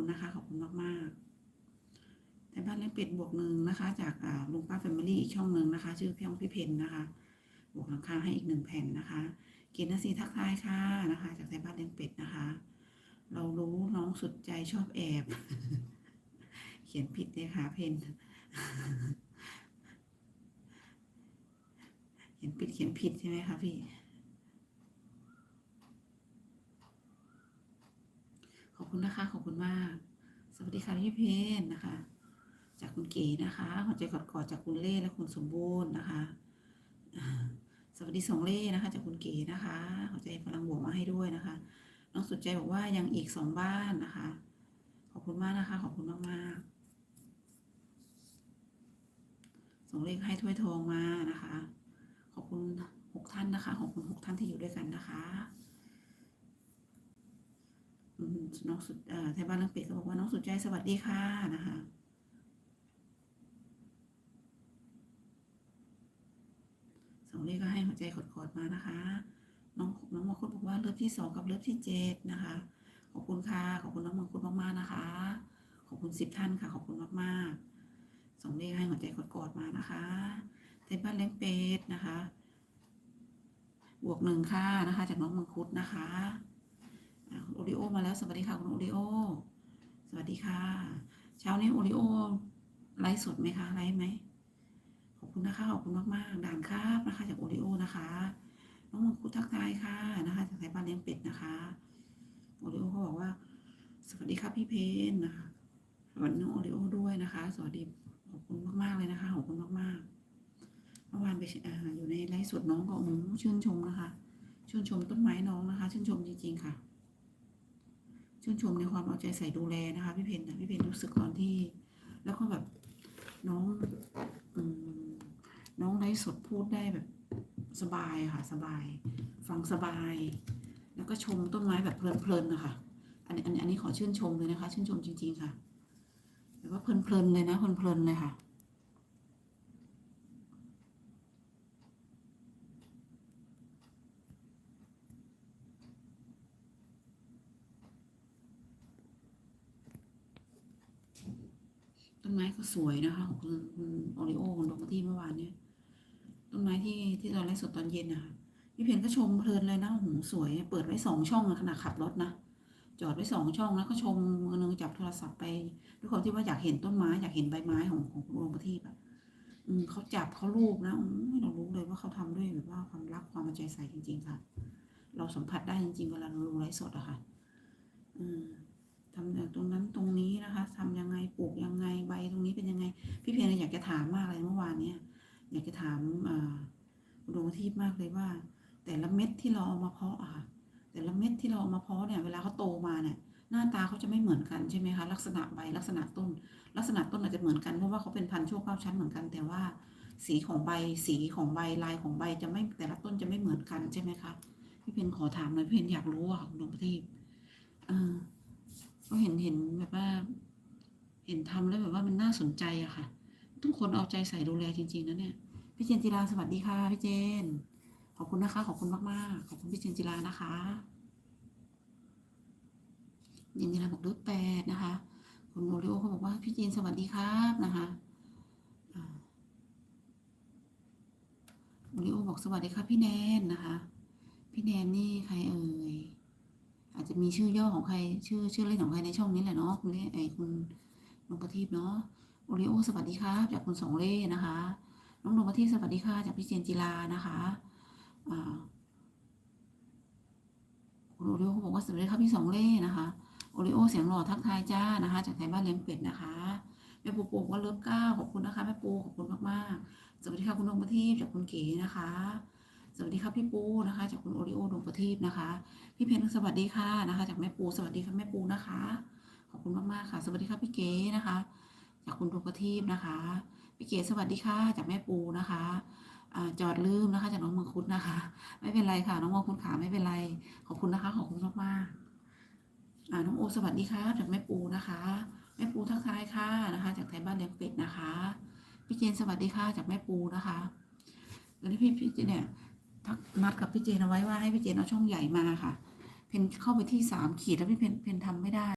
คุณนะคะ ขอบคุณมากๆ แต่บ้านเลี้ยงเป็ดบวกหนึ่งนะคะ จากลุงป้าแฟมิลี่อีกช่องหนึ่งนะคะ ชื่อพี่องพี่เพนนะคะ บวกหลังคาให้อีกหนึ่งแผ่นนะคะเกณฑ์นสีทักทายค่ะนะคะ จากไทยบ้านเลี้ยงเป็ดนะคะ เรารู้น้องสุดใจชอบแอบ เขียนผิดเลยค่ะเพนเขียนผิดเขียนผิดใช่ไหมคะพี่ ข อบคุณนะคะ ขอบคุณมาก สวัสดีค่ะพี่เพนนะคะ จากคุณเก๋นะคะหัวใจกอดๆจากคุณเล่และคุณสมบูรณ์นะคะสวัสดีสองเล่นะคะ จากคุณเก๋นะคะหัวใจพลังบวกมาให้ด้วยนะคะ น้องสุดใจบอกว่ายังอีกสองบ้านนะคะ ขอบคุณมากนะคะ ขอบคุณมากมากๆส่งเลขให้ถ้วยทองมานะคะ ขอบคุณหกท่านนะคะ ขอบคุณหกท่านที่อยู่ด้วยกันนะคะ น้องสุดไทยบ้านเลังเป็ดก็บอกว่าน้องสุดใจสวัสดีค่ะนะคะสองเลขก็ให้หัวใจกดๆมานะคะ น้องน้องมังคุดบอกว่าเลิฟที่สองกับเลิฟที่เจ็ดนะคะ ขอบคุณค่ะขอบคุณน้องมังคุดมากๆนะคะ ขอบคุณสิบท่านค่ะ ขอบคุณมากๆสองเลขให้หัวใจกดๆมานะคะเทปบ้านเลี้ยงเป็ดนะคะ บวกหนึ่งค่ะนะคะ จากน้องมังคุดนะคะ โอริโอมาแล้วสวัสดีค่ะคุณโอริโอสวัสดีค่ะ เช้านี้โอริโอไลฟ์สดไหมคะไลฟ์ไหมขอบคุณนะคะขอบคุณมากๆด่านครับนะคะจากโอริโอนะคะน้องมังคุดทักทายค่ะนะคะจากไทยบ้านเลี้ยงเป็ดนะคะโอริโอเขาบอกว่า สวัสดีครับพี่เพนนะคะสวัสดีน้องโอริโอด้วยนะคะ สวัสดีขอบคุณมากๆเลยนะคะขอบคุณมากๆเมื่อวานไปออยู่ในไลฟ์สดน้องก็โอ้ชื่นชมนะคะ ชื่นชมต้นไม้น้องนะคะ ชื่นชมจริงๆค่ะ ชื่นชมในความเอาใจใส่ดูแลนะคะพี่เพนนะพี่เพนรู้สึกตอนที่ แล้วก็แบบน้องอน้องไลฟ์สดพูดได้แบบสบายค่ะ สบาย ฟังสบาย แล้วก็ชมต้นไม้แบบเพลินๆนะคะอันนี้อันนี้อันนี้ขอชื่นชมเลยนะคะ ชื่นชมจริง ๆ ค่ะแบบว่าเพลินๆเลยนะเพลินๆเลยค่ะ ต้นไม้ก็สวยนะคะของคุณคุณโอริโอคุณลงที่เมื่อวานเนี่ยต้นไม้ที่ที่เราไลฟ์สดตอนเย็นนะคะพี่เพียนก็ชมเพลินเลยนะโอ้โหสวย เปิดไว้สองช่องขณะขับรถนะจอดไว้สองช่องแล้วก็ชมมือนึงจับโทรศัพท์ไปด้วยความที่ว่าอยากเห็นต้นไม้อยากเห็นใบไม้ของของคุณโรงประทีปอะอืมเขาจับเขาลูบนะอืมเรารู้เลยว่าเขาทำด้วยแบบว่าความรักความเอาใจใส่จริง ๆ ค่ะ เราสัมผัสได้จริงๆเวลาเราลงไลฟ์สดอะค่ะ อืม ทำจากตรงนั้นตรงนี้นะคะทำยังไงปลูกยังไงใบตรงนี้เป็นยังไง พี่เพียรอยากจะถามมากเลยเมื่อวานเนี่ยอยากจะถามอุดวงทิพย์มากเลยว่า แต่ละเม็ดที่เราเอามาเพาะอะค่ะแต่ละเม็ดที่เราเอามาเพาะเนี่ยเวลาเขาโตมาเนี่ยหน้าตาเขาจะไม่เหมือนกันใช่ไหมคะลักษณะใบลักษณะต้น ลักษณะต้นอาจจะเหมือนกันเพราะว่าเขาเป็นพันธุ์โชคเก้าวชั้นเหมือนกัน แต่ว่าสีของใบสีของใบลายของใบจะไม่แต่ละต้นจะไม่เหมือนกันใช่ไหมคะพี่เพนขอถามหน่อยพี่เพนอยากรู้อะคุณดวงทิพย์เออ ก็เห็นเห็นแบบว่า เห็นทำแล้วแบบว่ามันน่าสนใจอะค่ะ ทุกคนเอาใจใส่ดูแลจริง ๆนะเนี่ยพี่เจนจิราสวัสดีค่ะพี่เจน ขอบคุณนะคะขอบคุณมากๆขอบคุณพี่เจนจิรานะคะเจนจิราบอกรูปแปดนะคะ คุณโมริโอเขาบอกว่าพี่เจนสวัสดีครับนะคะโมริโอบอกสวัสดีครับพี่แนนนะคะ พี่แนนนี่ใครเอ่ย อาจจะมีชื่อย่อของใคร ชื่อชื่อเล่นของใครในช่องนี้แหละเนาะคุณเล่ไอยคุณนงประทีปเนาะโอริโอสวัสดีครับจากคุณสองเล่นะคะ น้องนงประทีปสวัสดีค่ะจากพี่เจนจิลานะคะอ่าคุณโอริโอเขาบอกว่าสวัสดีครับพี่สองเล่นะคะโอริโอเสียงหล่อทักทายจ้านะคะ จากไทยบ้านเลี้ยงเป็ดนะคะแม่ปูปูว่าเลิฟเก้าขอบคุณนะคะแม่ปูขอบคุณมากๆสวัสดีค่ะคุณนงประทีปจากคุณเก๋นะคะ สวัสดีครับพี่ปูนะคะจากคุณโอริโอดวงประทีปนะคะ พี่เพนสวัสดีค่ะนะคะ จากแม่ปูสวัสดีค่ะแม่ปูนะคะ ขอบคุณมากๆค่ะ สวัสดีครับพี่เก๋นะคะ จากคุณดวงประทีปนะคะ พี่เก๋สวัสดีค่ะจากแม่ปูนะคะจอดลืมนะคะจากน้องมังคุดนะคะ ไม่เป็นไรค่ะ น้องมังคุดขาไม่เป็นไร ขอบคุณนะคะขอบคุณมากๆอ่าน้องโอสวัสดีค่ะจากแม่ปูนะคะแม่ปูทักทายค่ะนะคะ จากไทยบ้านเลี้ยงเป็ดนะคะ พี่เจนสวัสดีค่ะจากแม่ปูนะคะแล้วพี่พี่เจเนี่ย ทักนัดกับพี่เจนเอาไว้ว่าให้พี่เจนเอาช่องใหญ่มาค่ะ เพนเข้าไปที่สามขีดแล้วพี่เพนเพนทำไม่ได้